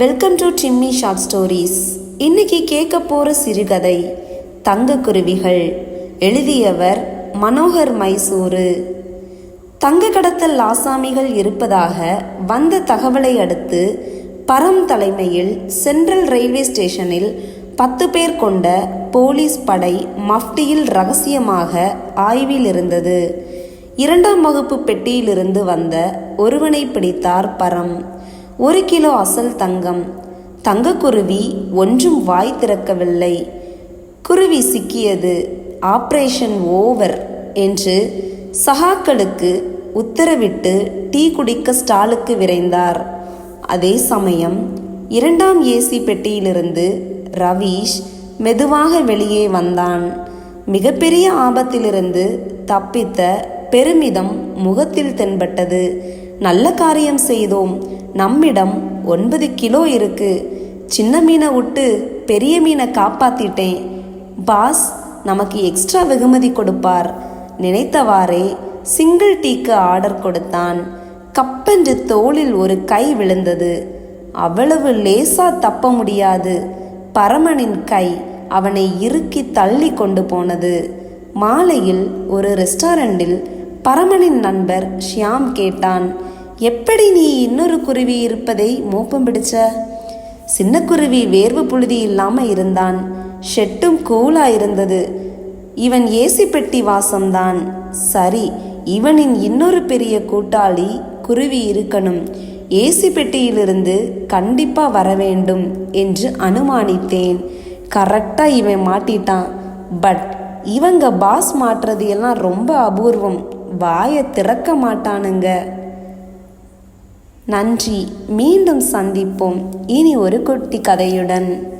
Welcome to Timmy short stories இன்னைக்கு கேட்க போற சிறுகதை தங்க குருவிகள். எழுதியவர் மனோகர் மைசூரு. தங்க கடத்தல் ஆசாமிகள் இருப்பதாக வந்த தகவலை அடுத்து பரம் தலைமையில் சென்ட்ரல் ரயில்வே ஸ்டேஷனில் பத்து பேர் கொண்ட போலீஸ் படை மஃப்டியில் ரகசியமாக ஆய்வில் இருந்தது. இரண்டாம் வகுப்பு பெட்டியிலிருந்து வந்த ஒருவனை பிடித்தார் பரம். ஒரு கிலோ அசல் தங்கம். தங்கக்குருவி ஒன்றும் வாய் திறக்கவில்லை. குருவி சிக்கியது. ஆப்ரேஷன் ஓவர் என்று சகாக்களுக்கு உத்தரவிட்டு டீ குடிக்க ஸ்டாலுக்கு விரைந்தார். அதே சமயம் இரண்டாம் ஏசி பெட்டியிலிருந்து ரவீஷ் மெதுவாக வெளியே வந்தான். மிகப்பெரிய ஆபத்திலிருந்து தப்பித்த பெருமிதம் முகத்தில் தென்பட்டது. நல்ல காரியம் செய்தோம். நம்மிடம் ஒன்பது கிலோ இருக்கு. சின்ன மீனை விட்டு பெரிய மீனை காப்பாத்திட்டேன். பாஸ் நமக்கு எக்ஸ்ட்ரா வெகுமதி கொடுப்பார். நினைத்தவாறே சிங்கிள் டீக்கு ஆர்டர் கொடுத்தான். கப்பென்று தோளில் ஒரு கை விழுந்தது. அவ்வளவு லேசா தப்ப முடியாது. பரமனின் கை அவனை இறுக்கி தள்ளி கொண்டு போனது. மாலையில் ஒரு ரெஸ்டாரண்டில் பரமனின் நண்பர் ஷியாம் கேட்டான் எப்படி நீ இன்னொரு குருவி இருப்பதை மோப்பம் பிடிச்ச? சின்ன குருவி வேர்வு புழுதி இல்லாம இருந்தான். ஷெட்டும் கூலா இருந்தது. இவன் ஏசி பெட்டி வாசம்தான். சரி இவனின் இன்னொரு பெரிய கூட்டாளி குருவி இருக்கணும். ஏசி பெட்டியிலிருந்து கண்டிப்பா வர வேண்டும் என்று அனுமானித்தேன். கரெக்டா இவன் மாட்டிட்டான். பட் இவங்க பாஸ் மாட்டுறது எல்லாம் ரொம்ப அபூர்வம். வாயை திறக்க மாட்டானுங்க. நன்றி. மீண்டும் சந்திப்போம். இனி ஒரு குட்டி கதையுடன்.